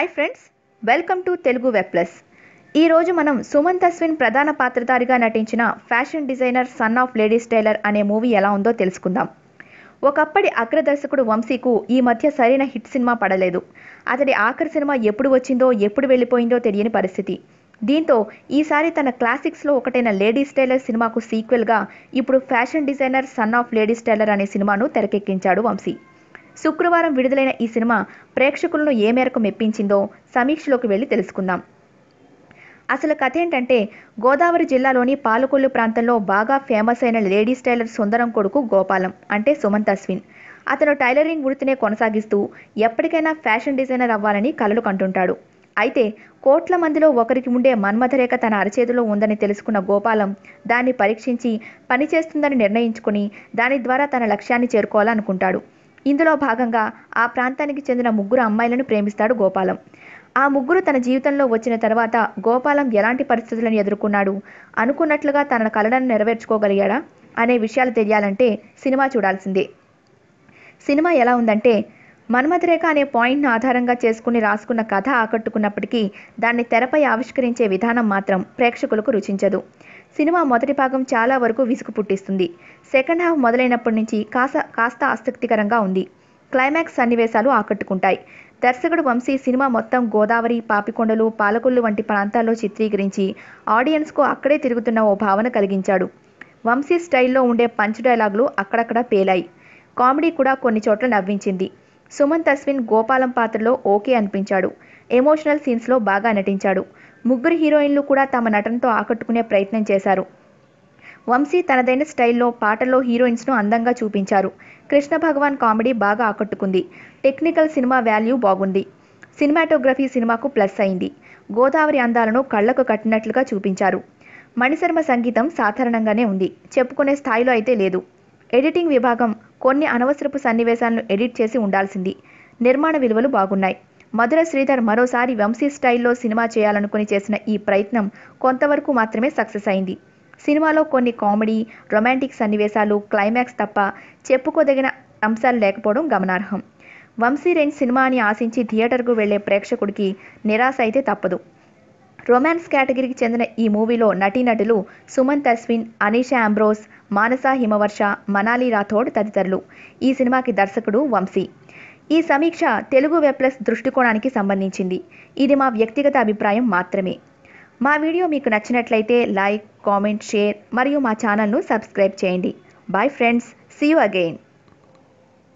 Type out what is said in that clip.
Hi friends welcome to Telugu web plus ఈరోజు మనం సుమంత్ అశ్విన్ ప్రధాన పాత్రధారిగా నటించిన fashion designer son of ladies tailor అనే మూవీ ఎలా ఉందో తెలుసుకుందాం. ఒకప్పటి అగ్రదర్శకుడు వంశీకు ఈ మధ్య సరైన హిట్ సినిమా పడలేదు. అతడి ఆఖరి సినిమా ఎప్పుడు వచ్చిందో ఎప్పుడు వెళ్ళిపోయిందో తెలియని పరిస్థితి. దీంతో ఈసారి తన క్లాసిక్స్లో ఒకటైన లేడీస్ టైలర్ సినిమాకు సీక్వెల్గా ఇప్పుడు fashion designer son of ladies tailor అనే సినిమాను తెరకెక్కించాడు వంశీ. శుక్రవారం విడుదలైన ఈ సినిమా ప్రేక్షకులను ఏ మేరకు మెప్పించిందో సమీక్షలోకి వెళ్ళి తెలుసుకుందాం. అసలు కథ ఏంటంటే గోదావరి జిల్లాలోని పాలకొల్లు ప్రాంతంలో బాగా ఫేమస్ అయిన లేడీస్ టైలర్ సుందరం కొడుకు గోపాలం అంటే సుమంత్ అశ్విన్. అతను టైలరింగ్ వృత్తినే కొనసాగిస్తూ ఎప్పటికైనా ఫ్యాషన్ డిజైనర్ అవ్వాలని కలలు కంటుంటాడు. అయితే కోట్ల మందిలో ఒకరికి ఉండే మన్మథరేఖ తన అరచేతిలో ఉందని తెలుసుకున్న గోపాలం దాన్ని పరీక్షించి పనిచేస్తుందని నిర్ణయించుకుని దాని ద్వారా తన లక్ష్యాన్ని చేరుకోవాలనుకుంటాడు. ఇందులో భాగంగా ఆ ప్రాంతానికి చెందిన ముగ్గురు అమ్మాయిలను ప్రేమిస్తాడు గోపాలం. ఆ ముగ్గురు తన జీవితంలో వచ్చిన తర్వాత గోపాలం ఎలాంటి పరిస్థితులను ఎదుర్కొన్నాడు అనుకున్నట్లుగా తన కలలను నెరవేర్చుకోగలిగాడా అనే విషయాలు తెలియాలంటే సినిమా చూడాల్సిందే. సినిమా ఎలా ఉందంటే మన్మథరేఖ అనే పాయింట్ను ఆధారంగా చేసుకుని రాసుకున్న కథ ఆకట్టుకున్నప్పటికీ దాన్ని తెరపై ఆవిష్కరించే విధానం మాత్రం ప్రేక్షకులకు రుచించదు. సినిమా మొదటి భాగం చాలా వరకు విసుగు పుట్టిస్తుంది. సెకండ్ హాఫ్ మొదలైనప్పటి నుంచి కాస్త కాస్త ఆసక్తికరంగా ఉంది. క్లైమాక్స్ సన్నివేశాలు ఆకట్టుకుంటాయి. దర్శకుడు వంశీ సినిమా మొత్తం గోదావరి పాపికొండలు పాలకొల్లు వంటి ప్రాంతాల్లో చిత్రీకరించి ఆడియన్స్కు అక్కడే తిరుగుతున్న ఓ భావన కలిగించాడు. వంశీ స్టైల్లో ఉండే పంచ్ డైలాగులు అక్కడక్కడ పేలాయి. కామెడీ కూడా కొన్ని చోట్ల నవ్వించింది. సుమంత్ అశ్విన్ గోపాలం పాత్రలో ఓకే అనిపించాడు. ఎమోషనల్ సీన్స్లో బాగా నటించాడు. ముగ్గురు హీరోయిన్లు కూడా తమ నటనతో ఆకట్టుకునే ప్రయత్నం చేశారు. వంశీ తనదైన స్టైల్లో పాటల్లో హీరోయిన్స్ను అందంగా చూపించారు. కృష్ణ భగవాన్ కామెడీ బాగా ఆకట్టుకుంది. టెక్నికల్ సినిమా వాల్యూ బాగుంది. సినిమాటోగ్రఫీ సినిమాకు ప్లస్ అయింది. గోదావరి అందాలను కళ్ళకు కట్టినట్లుగా చూపించారు. మణిశర్మ సంగీతం సాధారణంగానే ఉంది. చెప్పుకునే స్థాయిలో అయితే లేదు. ఎడిటింగ్ విభాగం కొన్ని అనవసరపు సన్నివేశాలను ఎడిట్ చేసి ఉండాల్సింది. నిర్మాణ విలువలు బాగున్నాయి. మధుర శ్రీధర్ మరోసారి వంశీ స్టైల్లో సినిమా చేయాలనుకుని చేసిన ఈ ప్రయత్నం కొంతవరకు మాత్రమే సక్సెస్ అయింది. సినిమాలో కొన్ని కామెడీ రొమాంటిక్ సన్నివేశాలు క్లైమాక్స్ తప్ప చెప్పుకోదగిన అంశాలు లేకపోవడం గమనార్హం. వంశీ రేంజ్ సినిమా అని ఆశించి థియేటర్కు వెళ్ళే ప్రేక్షకుడికి నిరాశ అయితే తప్పదు. రొమాన్స్ కేటగిరీకి చెందిన ఈ మూవీలో నటీనటులు సుమంత్ అశ్విన్ అనీషా అంబ్రోస్ మానస హిమవర్ష మనాలి రాథోడ్ తదితరులు. ఈ సినిమాకి దర్శకుడు వంశీ. ఈ సమీక్ష తెలుగు వెబ్ ప్లస్ దృష్టికోణానికి సంబంధించింది. ఇది మా వ్యక్తిగత అభిప్రాయం మాత్రమే. మా వీడియో మీకు నచ్చినట్లయితే లైక్ కామెంట్ షేర్ మరియు మా ఛానల్ను సబ్స్క్రైబ్ చేయండి. Bye friends. See you again